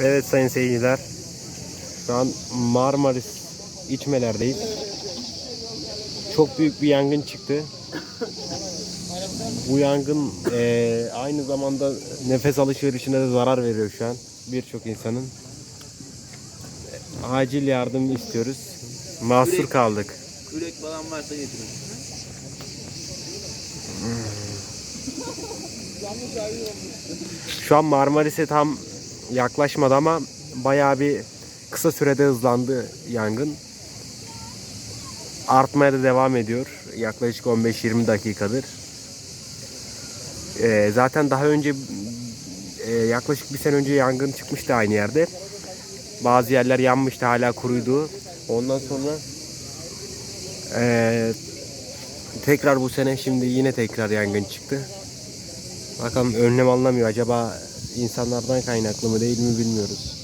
Evet sayın seyirciler. Şu an Marmaris içmelerdeyiz. Çok büyük bir yangın çıktı. Bu yangın eee, aynı zamanda nefes alışverişine de zarar veriyor şu an birçok insanın. Acil yardım istiyoruz. Mahsur kaldık. Kürek falan varsa getirin. Şu an Marmaris'e tam yaklaşmadı ama bayağı bir kısa sürede hızlandı yangın. Artmaya da devam ediyor. Yaklaşık 15-20 dakikadır. Ee, zaten daha önce e, yaklaşık bir sene önce yangın çıkmıştı aynı yerde. Bazı yerler yanmıştı hala kuruydu. Ondan sonra e, tekrar bu sene şimdi yine tekrar yangın çıktı. Bakalım önlem alınamıyor. Acaba insanlardan kaynaklı mı değil mi bilmiyoruz.